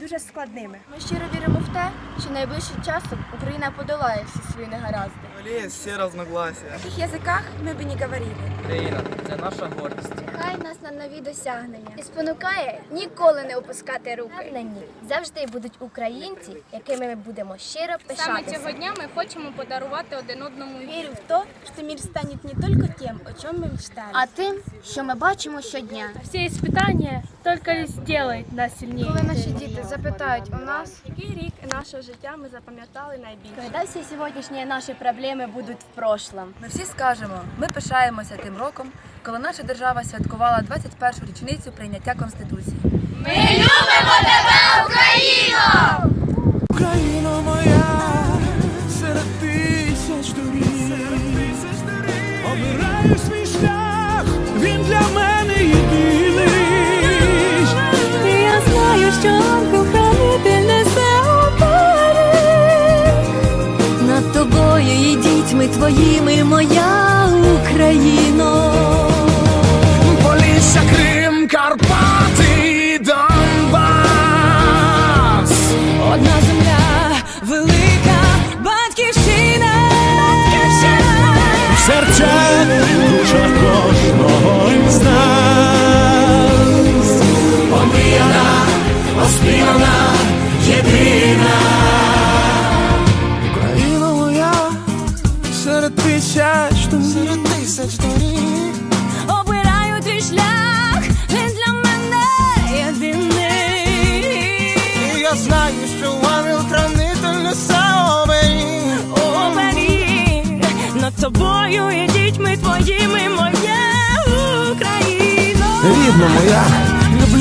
дуже складними. Ми щиро віримо в те, що найближчим часом Україна подолає всі свої негаразди. Є всі разногласия. На яких язиках ми б не говорили. Україна це наша гордість. Хай нас на нові досягнення і спонукає ніколи не опускати руки. Завжди будуть українці, якими ми будемо щиро Саме цього дня ми хочемо подарувати один одному Верю в то, что мир станет не только тем, о чем мы мечтали, А тим, що ми бачимо щодня. Все испытания только лишь сделают нас сильнее. Коли наші діти запитають у нас, який рік нашого життя ми запам'ятали найбільше. Когда всі сьогоднішні наші проблеми будуть в прошлом. Ми всі скажемо, ми пишаємося тим роком, коли наша держава святкувала 21-ю річницю прийняття Конституції. Ми любимо тебе, Україна моя, серед тисяч доріг. Обираю свій шлях, він для мене єдиний. Я знаю, що ангел-хранитель несе оберіг. Над тобою і дітьми твоїми, моя тисяч доріг. Серед тисяч доріг. Обираю твій шлях, він для мене єдиний. І я знаю, що ангел-хранитель несе оберіг. оберіг над тобою і дітьми твоїми, моя Україно. Рідна моя,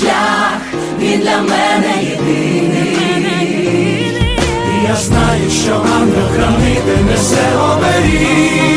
шлях, він для мене єдиний. І я знаю, що ангел хранити несе оберіг.